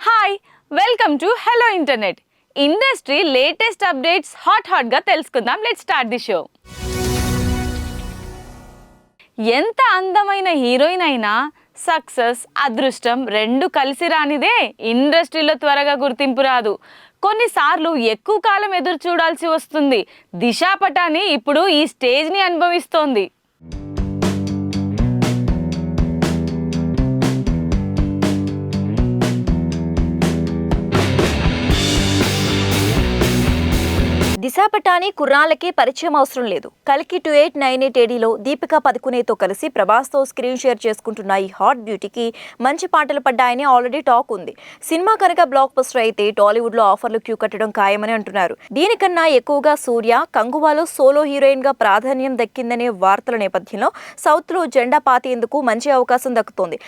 Hi welcome to hello internet industry latest updates hot హాట్గా తెలుసుకుందాం let start the show ఎంత అందమైన heroine అయినా సక్సెస్ అదృష్టం రెండు కలిసి రానిదే ఇండస్ట్రీలో త్వరగా గుర్తింపు రాదు. కొన్నిసార్లు ఎక్కువ కాలం ఎదురు చూడాల్సి వస్తుంది. దిశా పటాని ఇప్పుడు ఈ స్టేజ్ని అనుభవిస్తోంది. దిశా పటాని కుర్రాళ్ళకి పరిచయం అవసరం లేదు. కలికి టూ ఎయిట్ నైన్ ఎయిట్ ఏడీలో దీపికా పదుకునేతో కలిసి ప్రభాస్తో స్క్రీన్ షేర్ చేసుకుంటున్న ఈ హాట్ బ్యూటీకి మంచి పాటలు పడ్డాయని ఆల్రెడీ టాక్ ఉంది. సినిమా కనుక బ్లాక్ బస్టర్ అయితే టాలీవుడ్లో ఆఫర్లు క్యూ కట్టడం ఖాయమని అంటున్నారు. దీనికన్నా ఎక్కువగా సూర్య కంగువాలో సోలో హీరోయిన్గా ప్రాధాన్యం దక్కిందనే వార్తల నేపథ్యంలో సౌత్లో జెండా పాతేందుకు మంచి అవకాశం దక్కుతోంది.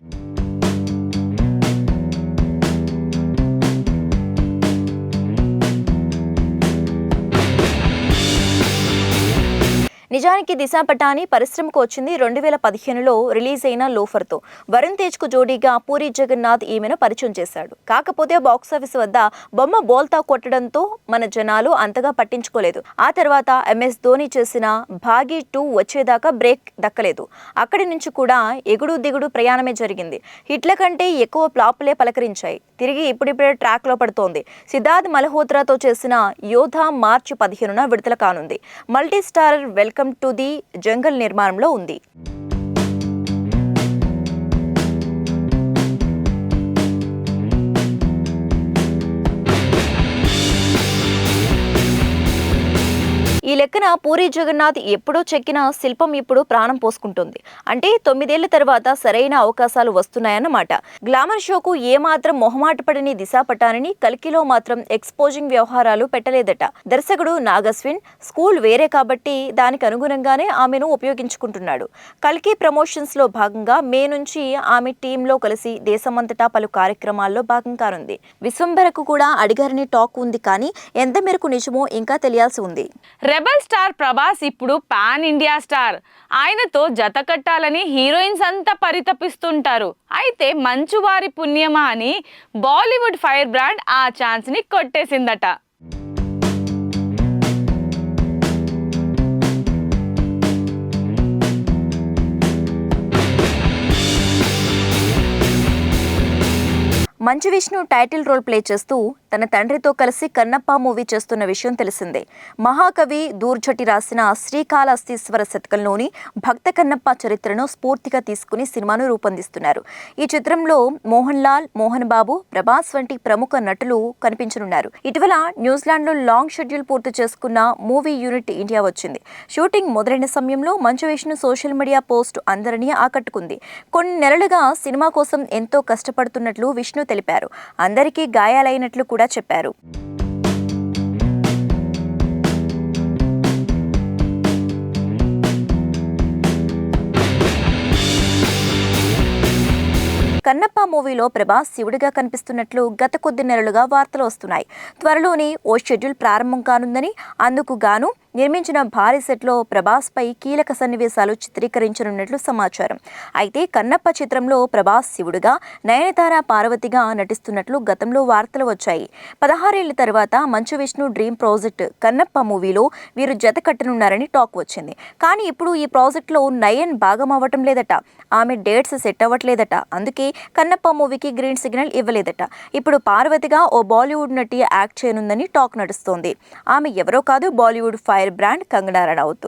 నిజానికి దిశా పటాని పరిశ్రమకు వచ్చింది రెండు వేల పదిహేనులో రిలీజ్ అయిన లోఫర్తో. వరుణ్ తేజ్కు జోడీగా పూరి జగన్నాథ్ ఈమెను పరిచయం చేశాడు. కాకపోతే బాక్సాఫీస్ వద్ద బొమ్మ బోల్తా కొట్టడంతో మన జనాలు అంతగా పట్టించుకోలేదు. ఆ తర్వాత ఎంఎస్ ధోని చేసిన భాగీ టూ వచ్చేదాకా బ్రేక్ దక్కలేదు. అక్కడి నుంచి కూడా ఎగుడు దిగుడు ప్రయాణమే జరిగింది. హిట్ల కంటే ఎక్కువ ఫ్లాపులే పలకరించాయి. తిరిగి ఇప్పుడిప్పుడే ట్రాక్లో పడుతోంది. సిద్ధార్థ్ మల్హోత్రాతో చేసిన యోధా మార్చి పదిహేనున విడుదల కానుంది. Multi star welcome to the jungle నిర్మాణంలో ఉంది. ఈ పూరి జగన్నాథ్ ఎప్పుడో చెక్కిన శిల్పం ఇప్పుడు ప్రాణం పోసుకుంటుంది. అంటే తొమ్మిదేళ్ళ తర్వాత సరైన అవకాశాలు వస్తున్నాయన్నమాట. గ్లామర్ షోకు ఏమాత్రం మొహమాటపడని దిశా పటానిని కల్కిలో మాత్రం ఎక్స్పోజింగ్ వ్యవహారాలు పెట్టలేదట. దర్శకుడు నాగస్విన్ స్కూల్ వేరే కాబట్టి దానికి అనుగుణంగానే ఆమెను ఉపయోగించుకుంటున్నాడు. కల్కి ప్రమోషన్స్లో భాగంగా మే నుంచి ఆమె టీంలో కలిసి దేశమంతటా పలు కార్యక్రమాల్లో భాగం కానుంది. విశ్వంభరకు కూడా అడిగారని టాక్ ఉంది కానీ ఎంత మేరకు నిజమో ఇంకా తెలియాల్సి ఉంది. రెబల్ స్టార్ ప్రభాస్ ఇప్పుడు పాన్ ఇండియా స్టార్. ఆయనతో జత కట్టాలని హీరోయిన్స్ అంతా పరితపిస్తుంటారు. అయితే మంచువారి పుణ్యమా అని బాలీవుడ్ ఫైర్ బ్రాండ్ ఆ ఛాన్స్ని కొట్టేసిందట. Manchu Vishnu title role play చేస్తూ తన తండ్రితో కలిసి కన్నప్ప మూవీ చేస్తున్న విషయం తెలిసిందే. మహాకవి దూర్జటి రాసిన శ్రీకాళహస్తీశ్వర శతకంలోని భక్త కన్నప్ప చరిత్రను స్ఫూర్తిగా తీసుకుని సినిమాను రూపొందిస్తున్నారు. ఈ చిత్రంలో మోహన్ లాల్ మోహన్ బాబు ప్రభాస్ వంటి ప్రముఖ నటులు కనిపించనున్నారు. ఇటీవల న్యూజిలాండ్లో లాంగ్ షెడ్యూల్ పూర్తి చేసుకున్న మూవీ యూనిట్ ఇండియా వచ్చింది. షూటింగ్ మొదలైన సమయంలో Manchu Vishnu social media post అందరినీ ఆకట్టుకుంది. కొన్ని నెలలుగా సినిమా కోసం ఎంతో కష్టపడుతున్నట్లు విష్ణు తెలిపారు. అందరికీ గాయాలైనట్లు కూడా చెప్పారు. కన్నప్ప మూవీలో ప్రభాస్ శివుడిగా కనిపిస్తున్నట్లు గత కొద్ది నెలలుగా వార్తలు వస్తున్నాయి. త్వరలోనే ఓ షెడ్యూల్ ప్రారంభం కానుందని అందుకు గాను నిర్మించిన భారీ సెట్లో ప్రభాస్పై కీలక సన్నివేశాలు చిత్రీకరించనున్నట్లు సమాచారం. అయితే కన్నప్ప చిత్రంలో ప్రభాస్ శివుడుగా నయనతార పార్వతిగా నటిస్తున్నట్లు గతంలో వార్తలు వచ్చాయి. పదహారేళ్ళ తర్వాత మంచు విష్ణు డ్రీమ్ ప్రాజెక్ట్ కన్నప్ప మూవీలో వీరు జత కట్టనున్నారని టాక్ వచ్చింది. కానీ ఇప్పుడు ఈ ప్రాజెక్ట్లో నయన్ భాగం అవ్వటం లేదట. ఆమె డేట్స్ సెట్ అవ్వట్లేదట. అందుకే కన్నప్ప మూవీకి గ్రీన్ సిగ్నల్ ఇవ్వలేదట. ఇప్పుడు పార్వతిగా ఓ బాలీవుడ్ నటి యాక్ట్ చేయనుందని టాక్ నడుస్తోంది. ఆమె ఎవరో కాదు Bollywood fire brand Kangana Ranaut.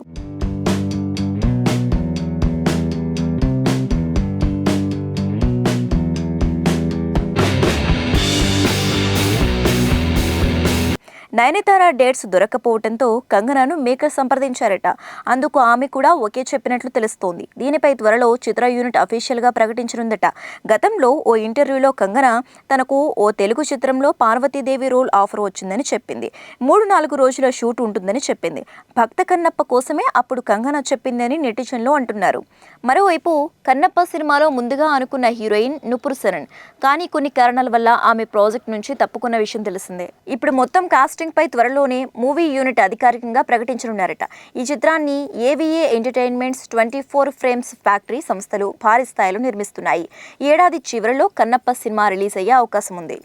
Nayanthara dates దొరకపోవడంతో కంగనాను మేకర్ సంప్రదించారట. అందుకు ఆమె కూడా ఒకే చెప్పినట్లు తెలుస్తోంది. దీనిపై త్వరలో చిత్ర యూనిట్ అఫీషియల్గా ప్రకటించనుందట. గతంలో ఓ ఇంటర్వ్యూలో కంగన తనకు ఓ తెలుగు చిత్రంలో పార్వతీదేవి రోల్ ఆఫర్ వచ్చిందని చెప్పింది. మూడు నాలుగు రోజుల షూట్ ఉంటుందని చెప్పింది. భక్త కన్నప్ప కోసమే అప్పుడు కంగన చెప్పిందని నెటిజన్లు అంటున్నారు. మరోవైపు కన్నప్ప సినిమాలో ముందుగా అనుకున్న హీరోయిన్ నుపుర్ సరణ్ కానీ కొన్ని కారణాల వల్ల ఆమె ప్రాజెక్ట్ నుంచి తప్పుకున్న విషయం తెలిసిందే. ఇప్పుడు మొత్తం కాస్టింగ్ పై త్వరలోనే మూవీ యూనిట్ అధికారికంగా ప్రకటించనున్నారట. ఈ చిత్రాన్ని AVA entertainments twenty four frames factory సంస్థలు భారీ స్థాయిలో నిర్మిస్తున్నాయి. ఏడాది చివరిలో కన్నప్ప సినిమా రిలీజ్ అయ్యే అవకాశం ఉంది.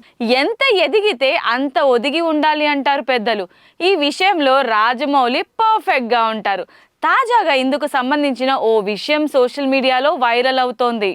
ఎంత ఎదిగితే అంత ఒదిగి ఉండాలి అంటారు పెద్దలు. ఈ విషయంలో రాజమౌళి పర్ఫెక్ట్గా ఉంటారు. తాజాగా ఇందుకు సంబంధించిన ఓ విషయం సోషల్ మీడియాలో వైరల్ అవుతోంది.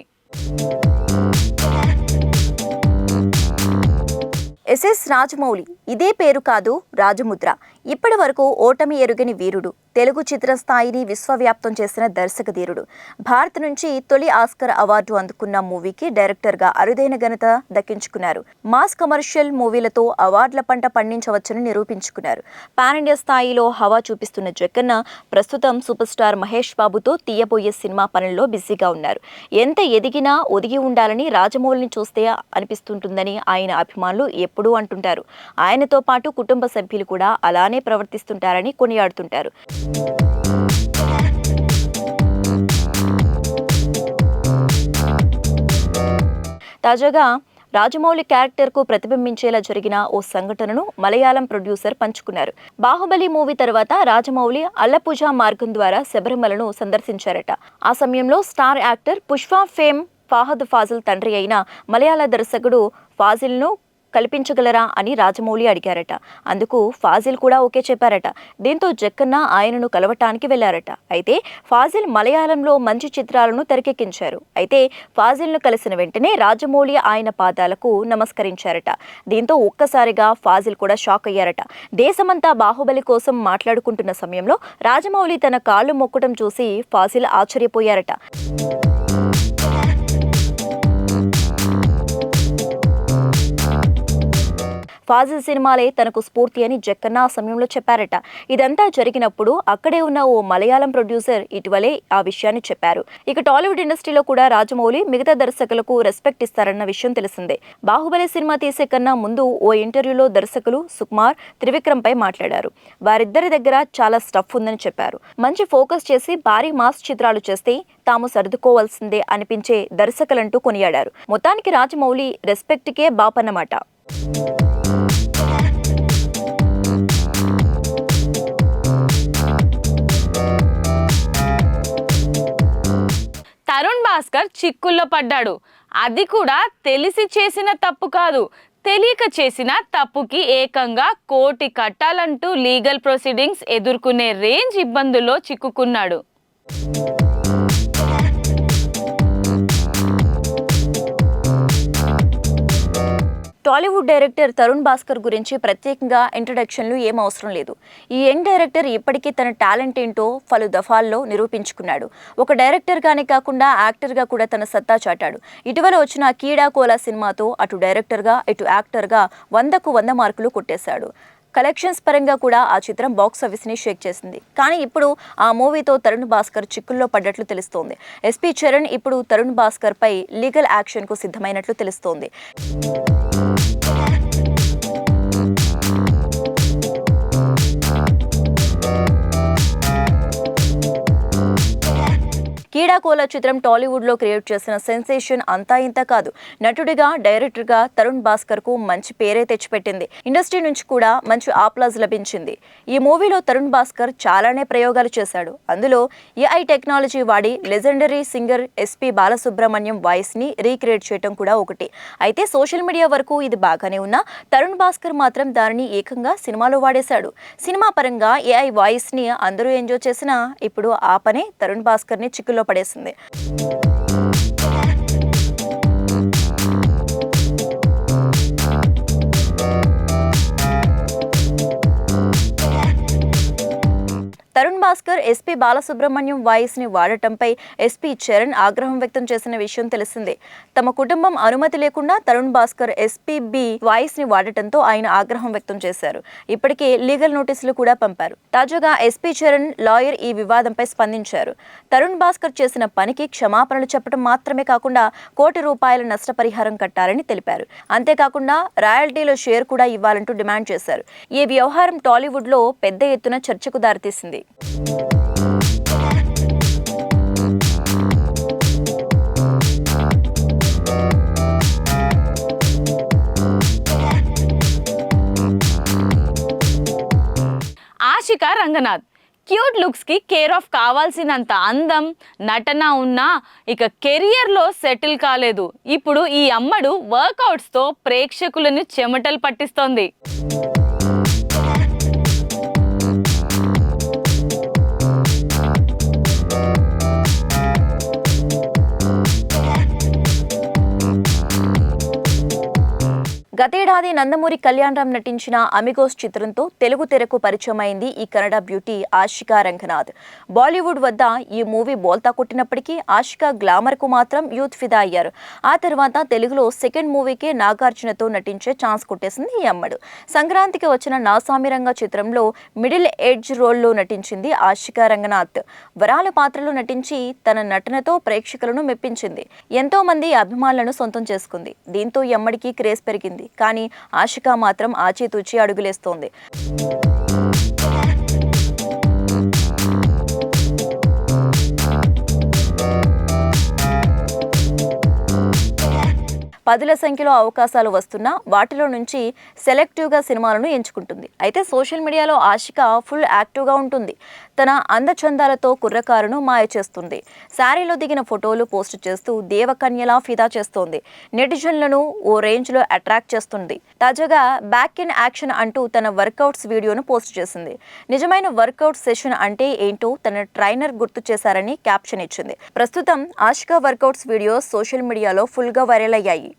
ఎస్ఎస్ రాజమౌళి. ఇదే పేరు కాదు రాజముద్ర. ఇప్పటి వరకు ఓటమి ఎరుగని వీరుడు తెలుగు చిత్ర స్థాయిని విశ్వవ్యాప్తం చేసిన దర్శక ధీరుడు భారత్ నుంచి తొలి ఆస్కర్ అవార్డు అందుకున్న మూవీకి డైరెక్టర్గా అరుదైన ఘనత దక్కించుకున్నారు. మాస్ కమర్షియల్ మూవీలతో అవార్డుల పంట పండించవచ్చని నిరూపించుకున్నారు. పాన్ ఇండియా స్థాయిలో హవా చూపిస్తున్న జగన్న ప్రస్తుతం సూపర్ స్టార్ మహేష్ బాబుతో తీయబోయే సినిమా పనుల్లో బిజీగా ఉన్నారు. ఎంత ఎదిగినా ఒదిగి ఉండాలని రాజమౌళిని చూస్తే అనిపిస్తుంటుందని ఆయన అభిమానులు ఎప్పుడూ అంటుంటారు. ఆయనతో పాటు కుటుంబ సభ్యులు కూడా అలానే ప్రవర్తిస్తుంటారని కొనియాడుతుంటారు. తాజాగా రాజమౌళి క్యారెక్టర్కు ప్రతిబింబించేలా జరిగిన ఓ సంఘటనను మలయాళం ప్రొడ్యూసర్ పంచుకున్నారు. బాహుబలి మూవీ తర్వాత రాజమౌళి అల్లపూజ మార్గం ద్వారా శబరిమలను సందర్శించారట. ఆ సమయంలో star actor Pushpa fame Fahadh Faasil తండ్రి అయిన మలయాళ దర్శకుడు ఫాజిల్ను కల్పించగలరా అని రాజమౌళి అడిగారట. అందుకు ఫాజిల్ కూడా ఓకే చెప్పారట. దీంతో జక్కన్న ఆయనను కలవటానికి వెళ్ళారట అయితే ఫాజిల్ మలయాళంలో మంచి చిత్రాలను తెరకెక్కించారు. అయితే ఫాజిల్ను కలిసిన వెంటనే రాజమౌళి ఆయన పాదాలకు నమస్కరించారట. దీంతో ఒక్కసారిగా ఫాజిల్ కూడా షాక్ అయ్యారట. దేశమంతా బాహుబలి కోసం మాట్లాడుకుంటున్న సమయంలో రాజమౌళి తన కాళ్ళు మొక్కటం చూసి ఫాజిల్ ఆశ్చర్యపోయారట. ఫాజిల్ సినిమాలే తనకు స్ఫూర్తి అని జక్కన్న ఆ సమయంలో చెప్పారట. ఇదంతా జరిగినప్పుడు అక్కడే ఉన్న ఓ మలయాళం ప్రొడ్యూసర్ ఇటీవలే ఆ విషయాన్ని చెప్పారు. ఇక టాలీవుడ్ ఇండస్ట్రీలో కూడా రాజమౌళి మిగతా దర్శకులకు రెస్పెక్ట్ ఇస్తారన్న విషయం తెలిసిందే. బాహుబలి సినిమా తీసే కన్నా ముందు ఓ ఇంటర్వ్యూలో దర్శకులు సుకుమార్ త్రివిక్రమ్ పై మాట్లాడారు. వారిద్దరి దగ్గర చాలా స్టఫ్ ఉందని చెప్పారు. మంచి ఫోకస్ చేసి భారీ మాస్ చిత్రాలు చేస్తే తాము సర్దుకోవాల్సిందే అనిపించే దర్శకులంటూ కొనియాడారు. మొత్తానికి రాజమౌళి రెస్పెక్ట్కే బాపన్నమాట. తరుణ్ భాస్కర్ చిక్కుల్లో పడ్డాడు. అది కూడా తెలిసి చేసిన తప్పు కాదు. తెలియక చేసిన తప్పుకి ఏకంగా కోటి కట్టాలంటూ లీగల్ ప్రొసీడింగ్స్ ఎదుర్కొనే రేంజ్ ఇబ్బందుల్లో చిక్కుకున్నాడు. టాలీవుడ్ డైరెక్టర్ తరుణ్ భాస్కర్ గురించి ప్రత్యేకంగా ఇంట్రడక్షన్లు ఏం అవసరం లేదు. ఈ యంగ్ డైరెక్టర్ ఇప్పటికీ తన టాలెంట్ ఏంటో పలు దఫాల్లో నిరూపించుకున్నాడు. ఒక డైరెక్టర్గానే కాకుండా యాక్టర్గా కూడా తన సత్తా చాటాడు. ఇటీవల వచ్చిన కీడా కోలా సినిమాతో అటు డైరెక్టర్గా ఇటు యాక్టర్గా వందకు వంద మార్కులు కొట్టేశాడు. కలెక్షన్స్ పరంగా కూడా ఆ చిత్రం బాక్స్ ఆఫీస్ని షేక్ చేసింది. కానీ ఇప్పుడు ఆ మూవీతో తరుణ్ భాస్కర్ చిక్కుల్లో పడ్డట్లు తెలుస్తోంది. ఎస్పీ చరణ్ ఇప్పుడు తరుణ్ భాస్కర్ పై లీగల్ యాక్షన్కు సిద్ధమైనట్లు తెలుస్తోంది. కీడాకోల చిత్రం టాలీవుడ్లో క్రియేట్ చేసిన సెన్సేషన్ అంతా ఇంత కాదు. నటుడిగా డైరెక్టర్గా తరుణ్ భాస్కర్కు మంచి పేరే తెచ్చిపెట్టింది. ఇండస్ట్రీ నుంచి కూడా మంచి ఆప్లాజ్ లభించింది. ఈ మూవీలో తరుణ్ భాస్కర్ చాలానే ప్రయోగాలు చేశాడు. అందులో ఏఐ టెక్నాలజీ వాడి లెజెండరీ సింగర్ ఎస్పి బాలసుబ్రహ్మణ్యం వాయిస్ని రీక్రియేట్ చేయడం కూడా ఒకటి. అయితే సోషల్ మీడియా వరకు ఇది బాగానే ఉన్నా తరుణ్ భాస్కర్ మాత్రం దానిని ఏకంగా సినిమాలో వాడేశాడు. సినిమా పరంగా ఏఐ వాయిస్ని అందరూ ఎంజాయ్ చేసినా ఇప్పుడు ఆ పనే తరుణ్ భాస్కర్ని పడి పడేసింది. భాస్కర్ ఎస్పీ బాలసుబ్రహ్మణ్యం వాయిస్ని వాడటంపై ఎస్పీ చరణ్ ఆగ్రహం వ్యక్తం చేసిన విషయం తెలిసిందే. తమ కుటుంబం అనుమతి లేకుండా తరుణ్ భాస్కర్ ఎస్పీబి వాయిస్ని వాడటంతో ఆయన ఆగ్రహం వ్యక్తం చేశారు. ఇప్పటికే లీగల్ నోటీసులు కూడా పంపారు. తాజాగా ఎస్పీ చరణ్ లాయర్ ఈ వివాదంపై స్పందించారు. తరుణ్ భాస్కర్ చేసిన పనికి క్షమాపణలు చెప్పడం మాత్రమే కాకుండా కోటి రూపాయల నష్టపరిహారం కట్టాలని తెలిపారు. అంతేకాకుండా రాయల్టీలో షేర్ కూడా ఇవ్వాలంటూ డిమాండ్ చేశారు. ఈ వ్యవహారం టాలీవుడ్లో పెద్ద ఎత్తున చర్చకు దారితీసింది. ఆశిక రంగనాథ్. క్యూట్ లుక్స్కి కేర్ ఆఫ్ కావాల్సినంత అందం నటన ఉన్నా ఇక కెరియర్లో సెటిల్ కాలేదు. ఇప్పుడు ఈ అమ్మడు వర్కౌట్స్తో ప్రేక్షకులను చెమటలు పట్టిస్తోంది. గతేడాది నందమూరి కళ్యాణ్ రామ్ నటించిన అమిగోస్ చిత్రంతో తెలుగు తెరకు పరిచయం అయింది ఈ కన్నడ బ్యూటీ ఆశికా రంగనాథ్. బాలీవుడ్ వద్ద ఈ మూవీ బోల్తా కొట్టినప్పటికీ ఆశికా గ్లామర్కు మాత్రం యూత్ ఫిదా అయ్యారు. ఆ తర్వాత తెలుగులో సెకండ్ మూవీకే నాగార్జునతో నటించే ఛాన్స్ కొట్టేసింది ఈ అమ్మడు. సంక్రాంతికి వచ్చిన నాసామిరంగ చిత్రంలో మిడిల్ ఏజ్ రోల్లో నటించింది ఆశికా రంగనాథ్. వరాల పాత్రలో నటించి తన నటనతో ప్రేక్షకులను మెప్పించింది. ఎంతో మంది అభిమానులను సొంతం చేసుకుంది. దీంతో ఈ అమ్మడికి క్రేజ్ పెరిగింది. కానీ ఆశిక మాత్రం ఆచితూచి అడుగులేస్తోంది. పదుల సంఖ్యలో అవకాశాలు వస్తున్నా వాటిలో నుంచి సెలెక్టివ్గా సినిమాలను ఎంచుకుంటుంది. అయితే సోషల్ మీడియాలో ఆశిక ఫుల్ యాక్టివ్గా ఉంటుంది. తన అందచందాలతో కుర్రకారును మాయ చేస్తుంది. శారీలో దిగిన ఫోటోలు పోస్ట్ చేస్తూ దేవకన్యలా ఫిదా చేస్తోంది. నెటిజన్లను ఓ రేంజ్లో అట్రాక్ట్ చేస్తుంది. తాజాగా బ్యాక్ ఇన్ యాక్షన్ అంటూ తన వర్కౌట్స్ వీడియోను పోస్ట్ చేసింది. నిజమైన వర్కౌట్ సెషన్ అంటే ఏంటో తన ట్రైనర్ గుర్తు చేశారని క్యాప్షన్ ఇచ్చింది. ప్రస్తుతం ఆశిక వర్కౌట్స్ వీడియోస్ సోషల్ మీడియాలో ఫుల్గా వైరల్ అయ్యాయి.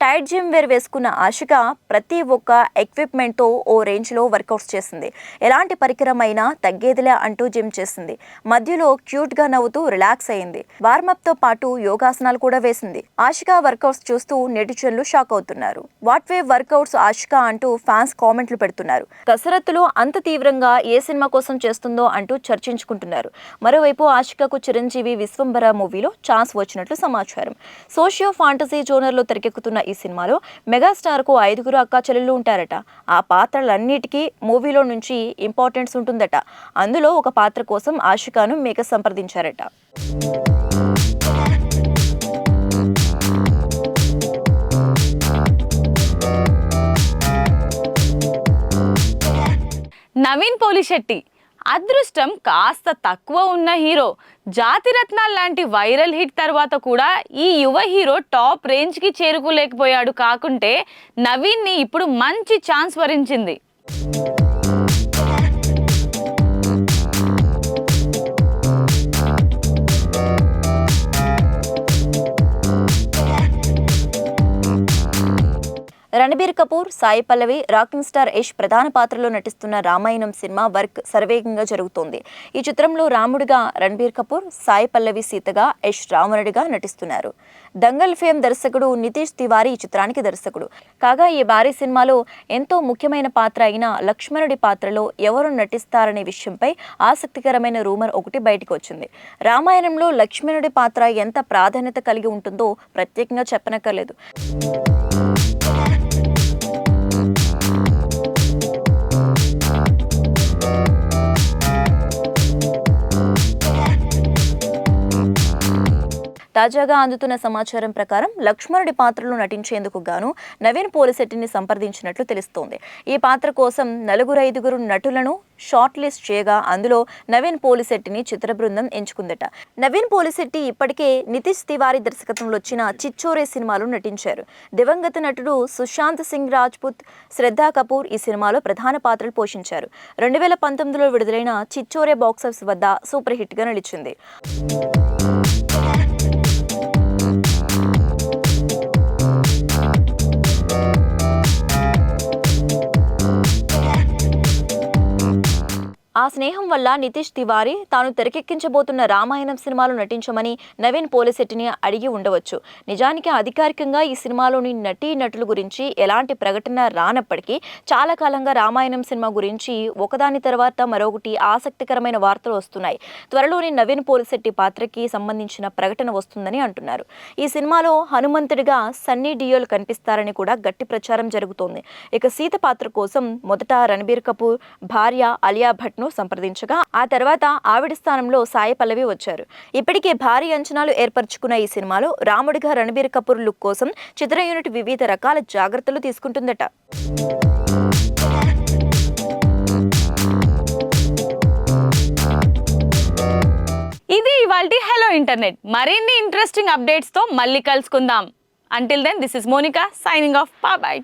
టైట్ జిమ్ వేర్ వేసుకున్న ఆశిక ప్రతి ఒక్క ఎక్విప్మెంట్తో ఓ రేంజ్లో వర్కౌట్స్ చేసింది ఎలాంటి పరికరమైనా తగ్గేదిలే అంటూ జిమ్ చేసింది మధ్యలో క్యూట్గా నవ్వుతూ రిలాక్స్ అయింది. వార్మప్తో పాటు యోగాసనాలు కూడా వేసింది. ఆశికా వర్కౌట్స్ చూస్తూ నెటిజన్లు షాక్ అవుతున్నారు. వాట్ వే వర్కౌట్స్ ఆశికా అంటూ ఫ్యాన్స్ కామెంట్లు పెడుతున్నారు. కసరత్తులు అంత తీవ్రంగా ఏ సినిమా కోసం చేస్తుందో అంటూ చర్చించుకుంటున్నారు. మరోవైపు ఆశికకు చిరంజీవి విశ్వంబర మూవీలో ఛాన్స్ వచ్చినట్లు సమాచారం. సోషియో ఫాంటసీ జోనర్లో తెరకెక్కుతున్న ఈ సినిమాలో మెగాస్టార్కు ఐదుగురు అక్క చెల్లెళ్ళు ఉంటారట. ఆ పాత్రలన్నిటికీ మూవీలో నుంచి ఇంపార్టెన్స్ ఉంటుందట. అందులో ఒక పాత్ర కోసం ఆశికాను మేక సంప్రదించారట. నవీన్ పోలిశెట్టి. అదృష్టం కాస్త తక్కువ ఉన్న హీరో. జాతిరత్నాల్ లాంటి వైరల్ హిట్ తర్వాత కూడా ఈ యువ హీరో టాప్ రేంజ్కి చేరుకోలేకపోయాడు. కాకుంటే నవీన్ని ఇప్పుడు మంచి ఛాన్స్ వరించింది. రణబీర్ కపూర్ సాయి పల్లవి రాకింగ్ స్టార్ యష్ ప్రధాన పాత్రలో నటిస్తున్న రామాయణం సినిమా వర్క్ సర్వేగంగా జరుగుతోంది. ఈ చిత్రంలో రాముడిగా రణబీర్ కపూర్ సాయి పల్లవి సీతగా యష్ రావణుడిగా నటిస్తున్నారు. దంగల్ ఫేమ్ దర్శకుడు నితీష్ తివారీ ఈ చిత్రానికి దర్శకుడు. కాగా ఈ భారీ సినిమాలో ఎంతో ముఖ్యమైన పాత్ర అయిన లక్ష్మణుడి పాత్రలో ఎవరు నటిస్తారనే విషయంపై ఆసక్తికరమైన రూమర్ ఒకటి బయటకు వచ్చింది. రామాయణంలో లక్ష్మణుడి పాత్ర ఎంత ప్రాధాన్యత కలిగి ఉంటుందో ప్రత్యేకంగా చెప్పనక్కర్లేదు. తాజాగా అందుతున్న సమాచారం ప్రకారం లక్ష్మణుడి పాత్రలో నటించేందుకు గాను నవీన్ పోలిశెట్టిని సంప్రదించినట్లు తెలుస్తోంది. ఈ పాత్ర కోసం నలుగురు ఐదుగురు నటులను షార్ట్ లిస్ట్ చేయగా అందులో నవీన్ పోలిశెట్టిని చిత్ర బృందం ఎంచుకుందట. నవీన్ పోలిశెట్టి ఇప్పటికే నితీష్ తివారీ దర్శకత్వంలో వచ్చిన చిచ్చోరే సినిమాలో నటించారు. దివంగత నటుడు సుశాంత్ సింగ్ రాజ్పుత్ శ్రద్ధా కపూర్ ఈ సినిమాలో ప్రధాన పాత్రలు పోషించారు. రెండు వేల పంతొమ్మిదిలో విడుదలైన చిచ్చోరే బాక్సాఫీస్ వద్ద సూపర్ హిట్గా నిలిచింది. ఆ స్నేహం వల్ల నితీష్ తివారీ తాను తెరకెక్కించబోతున్న రామాయణం సినిమాలో నటించమని నవీన్ పోలిశెట్టిని అడిగి ఉండవచ్చు. నిజానికి అధికారికంగా ఈ సినిమాలోని నటీ నటుల గురించి ఎలాంటి ప్రకటన రానప్పటికీ చాలా కాలంగా రామాయణం సినిమా గురించి ఒకదాని తర్వాత మరొకటి ఆసక్తికరమైన వార్తలు వస్తున్నాయి. త్వరలోని నవీన్ పోలిశెట్టి పాత్రకి సంబంధించిన ప్రకటన వస్తుందని అంటున్నారు. ఈ సినిమాలో హనుమంతుడిగా సన్నీ డియోల్ కనిపిస్తారని కూడా గట్టి ప్రచారం జరుగుతోంది. ఇక సీత పాత్ర కోసం మొదట రణబీర్ కపూర్ భార్య అలియా భట్ను సంప్రదించగా ఆ తర్వాత ఆవిడ స్థానంలో సాయి పల్లవి వచ్చారు. ఇప్పటికే భారీ అంచనాలు ఏర్పరచుకున్న ఈ సినిమాలో రాముడిగా రణబీర్ కపూర్ లుక్ కోసం చిత్ర యూనిట్ వివిధ రకాల జాగ్రత్తలు తీసుకుంటుందట. ఇది ఇవాళ హలో ఇంటర్నెట్ మరిన్ని ఇంట్రెస్టింగ్ అప్డేట్స్తో మళ్ళీ కలుసుకుందాం. Until then this is Monica signing off bye